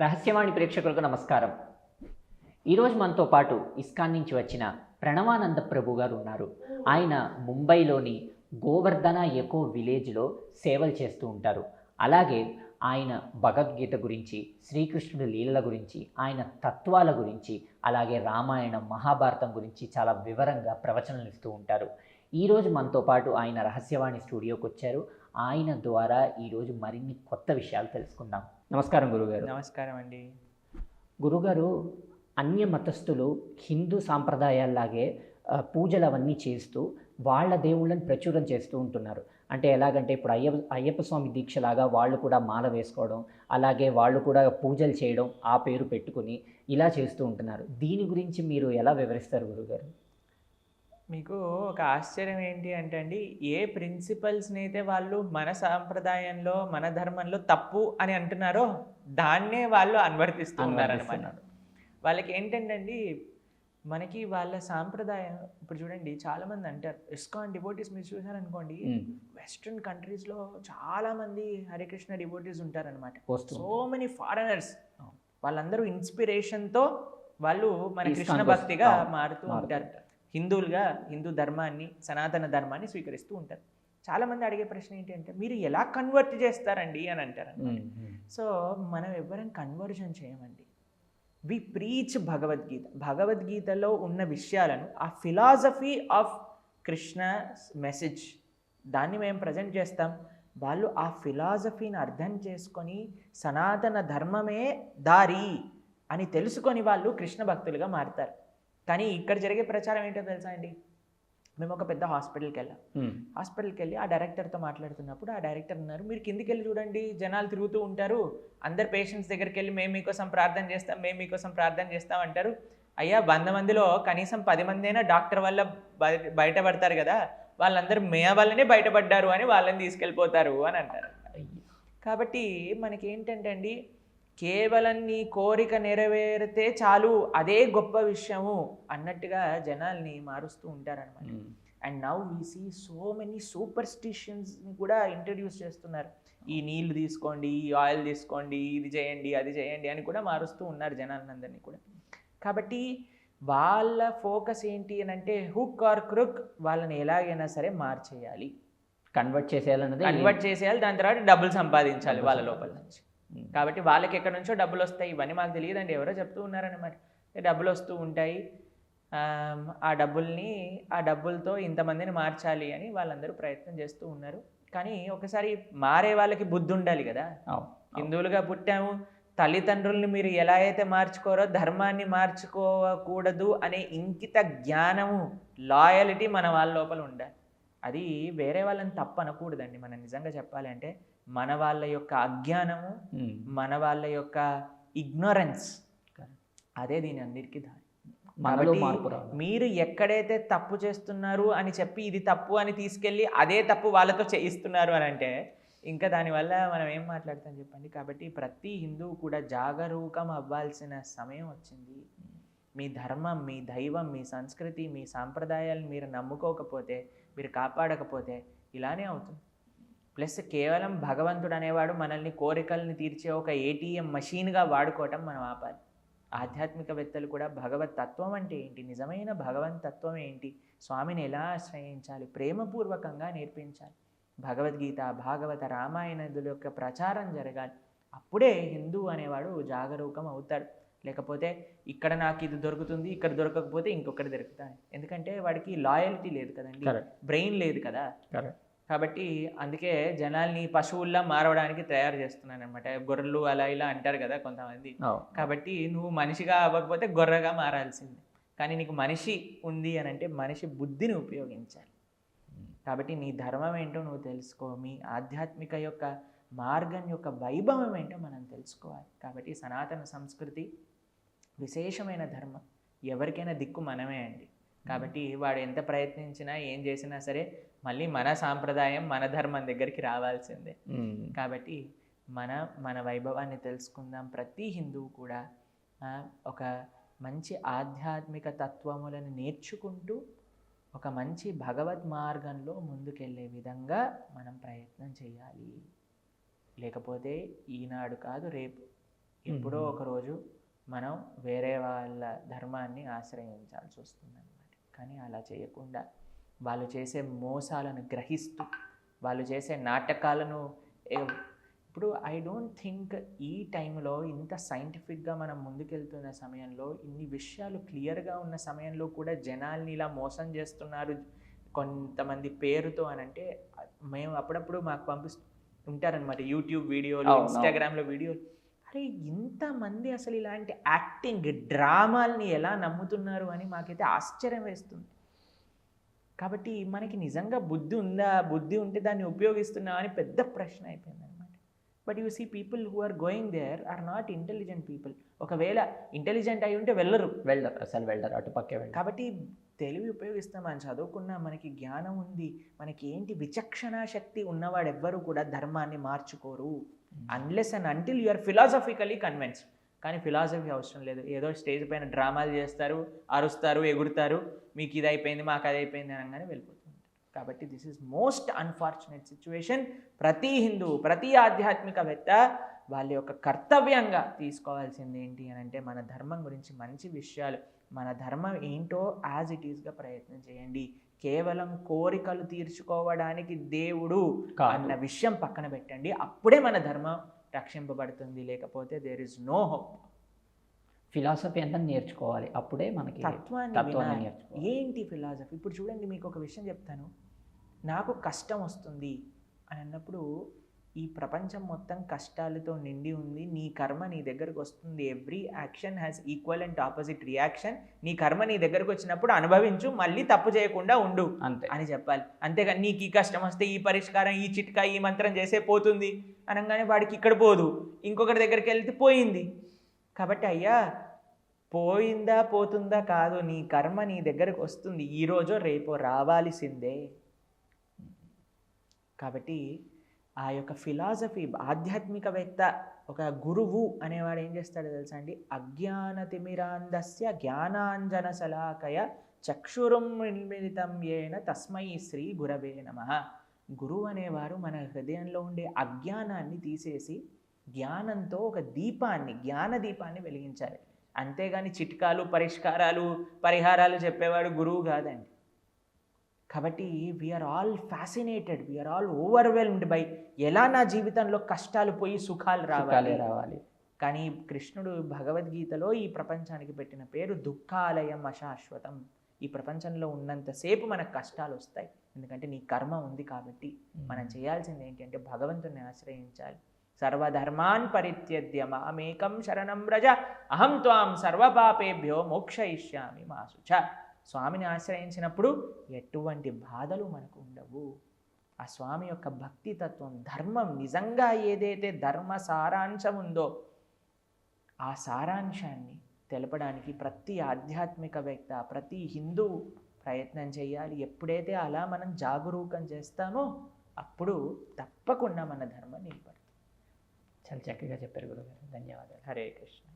రహస్యవాణి ప్రేక్షకులకు నమస్కారం. ఈరోజు మనతో పాటు ఇస్కాన్ నుంచి వచ్చిన ప్రణవానంద ప్రభు గారు ఉన్నారు. ఆయన ముంబైలోని గోవర్ధన ఎకో విలేజ్లో సేవలు చేస్తూ ఉంటారు. అలాగే ఆయన భగవద్గీత గురించి శ్రీకృష్ణుడి లీలల గురించి ఆయన తత్వాల గురించి అలాగే రామాయణం మహాభారతం గురించి చాలా వివరంగా ప్రవచనలు ఇస్తూ ఉంటారు. ఈరోజు మనతో పాటు ఆయన రహస్యవాణి స్టూడియోకి వచ్చారు. ఆయన ద్వారా ఈరోజు మరిన్ని కొత్త విషయాలు తెలుసుకుందాం. నమస్కారం గురుగారు. నమస్కారం అండి. గురుగారు అన్య మతస్థులు హిందూ సాంప్రదాయాల్లాగే పూజలు అవన్నీ చేస్తూ వాళ్ళ దేవుళ్ళని ప్రచురం చేస్తూ ఉంటున్నారు. అంటే ఎలాగంటే ఇప్పుడు అయ్యప్ప అయ్యప్ప స్వామి దీక్షలాగా వాళ్ళు కూడా మాల వేసుకోవడం అలాగే వాళ్ళు కూడా పూజలు చేయడం ఆ పేరు పెట్టుకుని ఇలా చేస్తూ ఉంటున్నారు. దీని గురించి మీరు ఎలా వివరిస్తారు గురుగారు? మీకు ఒక ఆశ్చర్యం ఏంటి అంటే అండి ఏ ప్రిన్సిపల్స్ని అయితే వాళ్ళు మన సాంప్రదాయంలో మన ధర్మంలో తప్పు అని అంటున్నారో దాన్నే వాళ్ళు అనువర్తిస్తున్నారు. వాళ్ళకి ఏంటంటే అండి మనకి వాళ్ళ సాంప్రదాయం ఇప్పుడు చూడండి చాలా మంది అంటారు ఇస్కాన్ డివోటీస్ మీరు చూసారనుకోండి వెస్ట్రన్ కంట్రీస్లో చాలా మంది హరే కృష్ణ డివోటీస్ ఉంటారనమాట సో మెనీ ఫారెనర్స్. వాళ్ళందరూ ఇన్స్పిరేషన్తో వాళ్ళు మన కృష్ణ. భక్తిగా మారుతూ ఉంటారు. హిందువులుగా హిందూ ధర్మాన్ని సనాతన ధర్మాన్ని స్వీకరిస్తూ ఉంటారు. చాలా మంది అడిగే ప్రశ్న ఏంటి అంటే మీరు ఎలా కన్వర్ట్ చేస్తారండి అని అంటారు సో మనం ఎవ్వరం కన్వర్జన్ చేయమండి. We preach Bhagavad Gita. భగవద్గీతలో ఉన్న విషయాలను ఆ ఫిలాసఫీ ఆఫ్ కృష్ణ మెసేజ్ దాన్ని మేము ప్రజెంట్ చేస్తాం. వాళ్ళు ఆ ఫిలాసఫీని అర్థం చేసుకొని సనాతన ధర్మమే దారి అని తెలుసుకొని వాళ్ళు కృష్ణ భక్తులుగా మారుతారు. కానీ ఇక్కడ జరిగే ప్రచారం ఏంటో తెలుసా అండి? మేము ఒక పెద్ద హాస్పిటల్కి వెళ్ళాం. హాస్పిటల్కి వెళ్ళి ఆ డైరెక్టర్తో మాట్లాడుతున్నప్పుడు ఆ డైరెక్టర్ అన్నారు మీరు కిందికి వెళ్ళి చూడండి జనాలు తిరుగుతూ ఉంటారు అందరు పేషెంట్స్ దగ్గరికి వెళ్ళి మేము మీకోసం ప్రార్థన చేస్తాం మేము మీకోసం ప్రార్థన చేస్తాం అంటారు. అయ్యా వంద మందిలో కనీసం పది మంది అయినా డాక్టర్ వల్ల బయ- బయటపడతారు కదా వాళ్ళందరూ మే వల్లనే బయటపడ్డారు అని వాళ్ళని తీసుకెళ్ళిపోతారు అని అంటారు. కాబట్టి మనకి ఏంటంటే అండి కేవలం నీ కోరిక నెరవేరితే చాలు అదే గొప్ప విషయము అన్నట్టుగా జనాల్ని మారుస్తూ ఉంటారనమాట and now we see so many సూపర్స్టిషన్స్ని కూడా ఇంట్రడ్యూస్ చేస్తున్నారు. ఈ నీళ్ళు తీసుకోండి ఈ ఆయిల్ తీసుకోండి ఇది చేయండి అది చేయండి అని కూడా మారుస్తూ ఉన్నారు జనాలందరినీ కూడా. కాబట్టి వాళ్ళ ఫోకస్ ఏంటి అని అంటే హుక్ ఆర్ క్రుక్ వాళ్ళని ఎలాగైనా సరే మార్చేయాలి. కన్వర్ట్ చేసేయాలన్నది కన్వర్ట్ చేసేయాలి దాని తర్వాత డబ్బులు సంపాదించాలి వాళ్ళ లోపల నుంచి. కాబట్టి వాళ్ళకి ఎక్కడి నుంచో డబ్బులు వస్తాయి. ఇవన్నీ మాకు తెలియదండి. ఎవరో చెప్తూ ఉన్నారనమాట డబ్బులు వస్తూ ఉంటాయి. ఆ డబ్బుల్ని ఆ డబ్బులతో ఇంతమందిని మార్చాలి అని వాళ్ళందరూ ప్రయత్నం చేస్తూ ఉన్నారు. కానీ ఒకసారి మారే వాళ్ళకి బుద్ధి ఉండాలి కదా. హిందువులుగా పుట్టాము. తల్లిదండ్రుల్ని మీరు ఎలా అయితే మార్చుకోరో ధర్మాన్ని మార్చుకోకూడదు అనే ఇంకిత జ్ఞానము లాయలిటీ మన వాళ్ళ లోపల ఉండాలి. అది వేరే వాళ్ళని తప్పు అనకూడదండి మనం నిజంగా చెప్పాలి అంటే మన వాళ్ళ యొక్క అజ్ఞానము మన వాళ్ళ యొక్క ఇగ్నోరెన్స్. అదే దీని అందరికీ దారి. మీరు ఎక్కడైతే తప్పు చేస్తున్నారు అని చెప్పి ఇది తప్పు అని తీసుకెళ్ళి అదే తప్పు వాళ్ళతో చేయిస్తున్నారు అని అంటే ఇంకా దానివల్ల మనం ఏం మాట్లాడతాం చెప్పండి? కాబట్టి ప్రతి హిందువు కూడా జాగరూకం అవ్వాల్సిన సమయం వచ్చింది. మీ ధర్మం మీ దైవం మీ సంస్కృతి మీ సాంప్రదాయాలను మీరు నమ్ముకోకపోతే మీరు కాపాడకపోతే ఇలానే అవుతుంది. ప్లస్ కేవలం భగవంతుడు అనేవాడు మనల్ని కోరికల్ని తీర్చే ఒక ఏటీఎం మషీన్గా వాడుకోవటం మనం ఆపాలి. ఆధ్యాత్మికవేత్తలు కూడా భగవత్ తత్వం అంటే ఏంటి? నిజమైన భగవత్ తత్వం ఏంటి? స్వామిని ఎలా ఆశ్రయించాలి? ప్రేమపూర్వకంగా నేర్పించాలి. భగవద్గీత భాగవత రామాయణదుల యొక్క ప్రచారం జరగాలి. అప్పుడే హిందూ అనేవాడు జాగరూకం అవుతాడు. లేకపోతే ఇక్కడ నాకు ఇది దొరుకుతుంది ఇక్కడ దొరకకపోతే ఇంకొకటి దొరుకుతాయి. ఎందుకంటే వాడికి లాయల్టీ లేదు కదండి. బ్రెయిన్ లేదు కదా. కాబట్టి అందుకే జనాల్ని పశువుల్లా మారవడానికి తయారు చేస్తున్నాను అనమాట గొర్రెలు అలా ఇలా అంటారు కదా కొంతమంది. కాబట్టి నువ్వు మనిషిగా అవ్వకపోతే గొర్రెగా మారాల్సిందే. కానీ నీకు మనిషి ఉంది అని అంటే మనిషి బుద్ధిని ఉపయోగించాలి. కాబట్టి నీ ధర్మం ఏంటో నువ్వు తెలుసుకో. మీ ఆధ్యాత్మిక యొక్క మార్గం యొక్క వైభవం ఏంటో మనం తెలుసుకోవాలి. కాబట్టి సనాతన సంస్కృతి విశేషమైన ధర్మం. ఎవరికైనా దిక్కు మనమే అండి. కాబట్టి వాడు ఎంత ప్రయత్నించినా ఏం చేసినా సరే మళ్ళీ మన సాంప్రదాయం మన ధర్మం దగ్గరికి రావాల్సిందే. కాబట్టి మన మన వైభవాన్ని తెలుసుకుందాం. ప్రతి హిందువు కూడా ఒక మంచి ఆధ్యాత్మిక తత్వములను నేర్చుకుంటూ ఒక మంచి భగవద్ మార్గంలో ముందుకెళ్ళే విధంగా మనం ప్రయత్నం చేయాలి. లేకపోతే ఈనాడు కాదు రేపు. ఎప్పుడో మ్మ్. ఒక రోజు మనం వేరే వాళ్ళ ధర్మాన్ని ఆశ్రయించాల్సి వస్తుంది అనమాట కానీ అలా చేయకుండా వాళ్ళు చేసే మోసాలను గ్రహిస్తూ వాళ్ళు చేసే నాటకాలను ఇప్పుడు ఐ డోంట్ థింక్ ఈ టైంలో ఇంత సైంటిఫిక్గా మనం ముందుకెళ్తున్న సమయంలో ఇన్ని విషయాలు క్లియర్గా ఉన్న సమయంలో కూడా జనాల్ని ఇలా మోసం చేస్తున్నారు కొంతమంది పేరుతో అని అంటే మేము అప్పుడప్పుడు మాకు పంపిస్తూ ఉంటారనమాట యూట్యూబ్ వీడియోలు. ఇన్స్టాగ్రామ్లో వీడియోలు అరే ఇంతమంది అసలు ఇలాంటి యాక్టింగ్ డ్రామాల్ని ఎలా నమ్ముతున్నారు అని మాకైతే ఆశ్చర్యం వేస్తుంది కాబట్టి మనకి నిజంగా బుద్ధి ఉందా? బుద్ధి ఉంటే దాన్ని ఉపయోగిస్తున్నావా అని పెద్ద ప్రశ్న అయిపోయింది అనమాట but you see people who are going there are not intelligent people ఒకవేళ ఇంటెలిజెంట్ అయి ఉంటే వెళ్ళరు. వెళ్ళరు. అసలు వెళ్ళరు. అటుపక్కే వెళ్ళరు. కాబట్టి తెలివి ఉపయోగిస్తాం మనం చదువుకున్నా మనకి జ్ఞానం ఉంది మనకి ఏంటి విచక్షణ శక్తి ఉన్నవాడు ఎవ్వరు కూడా ధర్మాన్ని మార్చుకోరు. Unless and until you are philosophically convince కానీ ఫిలాసఫీ అవసరం లేదు. ఏదో స్టేజ్ పైన డ్రామాలు చేస్తారు అరుస్తారు ఎగురుతారు. మీకు ఇది అయిపోయింది మాకు అది అయిపోయింది అనగానే వెళ్ళిపోతుంది కాబట్టి this is most unfortunate situation ప్రతి హిందువు ప్రతి ఆధ్యాత్మికవేత్త వాళ్ళ యొక్క కర్తవ్యంగా తీసుకోవాల్సింది ఏంటి అని అంటే మన ధర్మం గురించి మంచి విషయాలు. మన ధర్మం ఏంటో యాజ్ ఇట్ ఈస్గా ప్రయత్నం చేయండి. కేవలం కోరికలు తీర్చుకోవడానికి దేవుడు. అన్న విషయం పక్కన పెట్టండి. అప్పుడే మన ధర్మం రక్షింపబడుతుంది. లేకపోతే there is no hope philosophy అంతా నేర్చుకోవాలి. అప్పుడే మనకి తత్వాన్ని. నేర్చుకోవాలి. ఏంటి ఫిలాసఫీ ఇప్పుడు చూడండి మీకు ఒక విషయం చెప్తాను. నాకు కష్టం వస్తుంది అని అన్నప్పుడు ఈ ప్రపంచం మొత్తం కష్టాలతో నిండి ఉంది. నీ కర్మ నీ దగ్గరకు వస్తుంది. Every action has equal and opposite reaction నీ కర్మ నీ దగ్గరకు వచ్చినప్పుడు అనుభవించు మళ్ళీ తప్పు చేయకుండా ఉండు అంతే. అని చెప్పాలి. అంతేగాని నీకు ఈ కష్టం వస్తే ఈ పరిష్కారం ఈ చిట్కా ఈ మంత్రం చేసే పోతుంది అనగానే వాడికి ఇక్కడ పోదు. ఇంకొకరి దగ్గరికి వెళ్తే పోయింది. కాబట్టి అయ్యా పోయిందా పోతుందా కాదు నీ కర్మ నీ దగ్గరకు వస్తుంది. ఈరోజో రేపో రావాల్సిందే. కాబట్టి ఆ యొక్క ఫిలాసఫీ ఆధ్యాత్మికవేత్త ఒక గురువు అనేవాడు ఏం చేస్తాడో తెలుసా అండి? అజ్ఞానతిమిరాంధస్య జ్ఞానాంజన శలాకయ చక్షురం నిర్మితం ఏన తస్మై శ్రీ గురవే నమ. గురువు అనేవారు మన హృదయంలో ఉండే అజ్ఞానాన్ని తీసేసి జ్ఞానంతో ఒక దీపాన్ని జ్ఞాన దీపాన్ని వెలిగించాలి. అంతేగాని చిట్కాలు పరిష్కారాలు పరిహారాలు చెప్పేవాడు గురువు కాదండి. కాబట్టి we are all fascinated we are all overwhelmed by ఎలా నా జీవితంలో కష్టాలు పోయి సుఖాలు రావాలి. రావాలి. కానీ కృష్ణుడు భగవద్గీతలో ఈ ప్రపంచానికి పెట్టిన పేరు దుఃఖాలయం అశాశ్వతం. ఈ ప్రపంచంలో ఉన్నంతసేపు మనకు కష్టాలు వస్తాయి. ఎందుకంటే నీ కర్మ ఉంది కాబట్టి మనం చేయాల్సింది ఏంటంటే భగవంతుని ఆశ్రయించాలి. సర్వధర్మాన్ పరిత్యజ్య మామేకం శరణం వ్రజ. అహం త్వాం సర్వపాపేభ్యో మోక్షయిష్యామి మాసుచ. స్వామిని ఆశ్రయించినప్పుడు ఎటువంటి బాధలు మనకు ఉండవు. ఆ స్వామి యొక్క భక్తి తత్వం ధర్మం నిజంగా ఏదైతే ధర్మ సారాంశం ఉందో ఆ సారాంశాన్ని తెలపడానికి ప్రతి ఆధ్యాత్మికవేత్త ప్రతి హిందూ ప్రయత్నం చేయాలి. ఎప్పుడైతే అలా మనం జాగరూకం చేస్తామో అప్పుడు తప్పకుండా మన ధర్మం నిలబడుతుంది. చాలా చక్కగా చెప్పారు గురుగారు. ధన్యవాదాలు. హరే కృష్ణ.